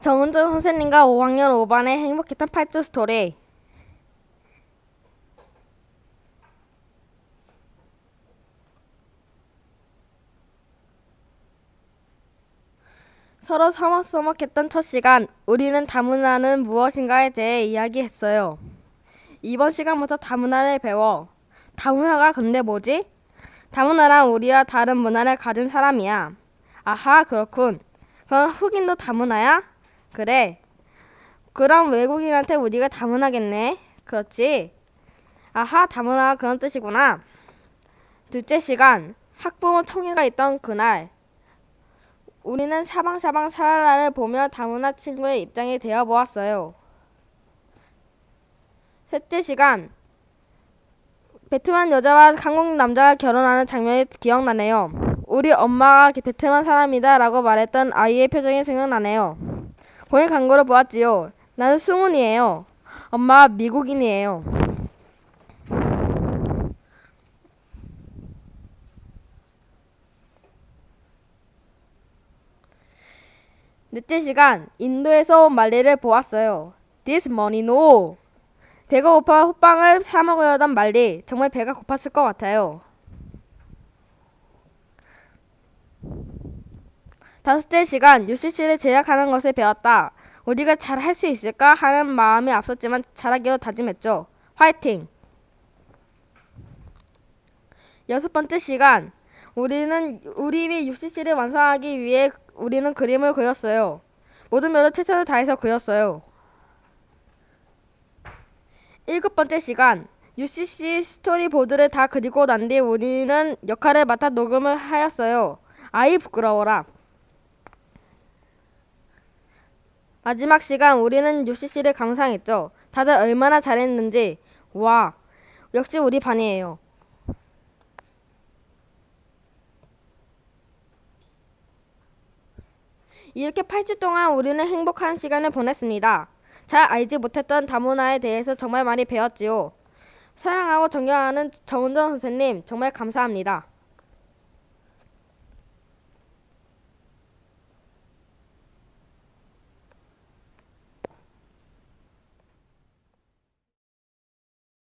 정은정 선생님과 5학년 5반의 행복했던 팔뚝 스토리. 서로 서먹서먹했던 첫 시간, 우리는 다문화는 무엇인가에 대해 이야기했어요. 이번 시간부터 다문화를 배워. 다문화가 근데 뭐지? 다문화란 우리와 다른 문화를 가진 사람이야. 아하, 그렇군. 그럼 흑인도 다문화야? 그래. 그럼 외국인한테 우리가 다문화겠네. 그렇지. 아하, 다문화가 그런 뜻이구나. 둘째 시간, 학부모 총회가 있던 그날. 우리는 샤방샤방 샤랄라를 보며 다문화 친구의 입장에 되어 보았어요. 셋째 시간, 베트남 여자와 한국 남자가 결혼하는 장면이 기억나네요. 우리 엄마가 베트남 사람이다 라고 말했던 아이의 표정이 생각나네요. 공연 광고를 보았지요. 나는 승훈이에요. 엄마가 미국인이에요. 넷째 시간, 인도에서 온 말리를 보았어요. This money no. 배가 고파 호빵을 사 먹으려던 말리. 정말 배가 고팠을 것 같아요. 다섯째 시간, UCC를 제작하는 것을 배웠다. 우리가 잘 할 수 있을까 하는 마음이 앞섰지만 잘하기로 다짐했죠. 화이팅! 여섯 번째 시간, 우리는 우리 UCC를 완성하기 위해 우리는 그림을 그렸어요. 모든 면을 최선을 다해서 그렸어요. 일곱 번째 시간, UCC 스토리보드를 다 그리고 난 뒤 우리는 역할을 맡아 녹음을 하였어요. 아이 부끄러워라. 마지막 시간 우리는 UCC를 감상했죠. 다들 얼마나 잘했는지. 와, 역시 우리 반이에요. 이렇게 8주 동안 우리는 행복한 시간을 보냈습니다. 잘 알지 못했던 다문화에 대해서 정말 많이 배웠지요. 사랑하고 존경하는 정은정 선생님 정말 감사합니다.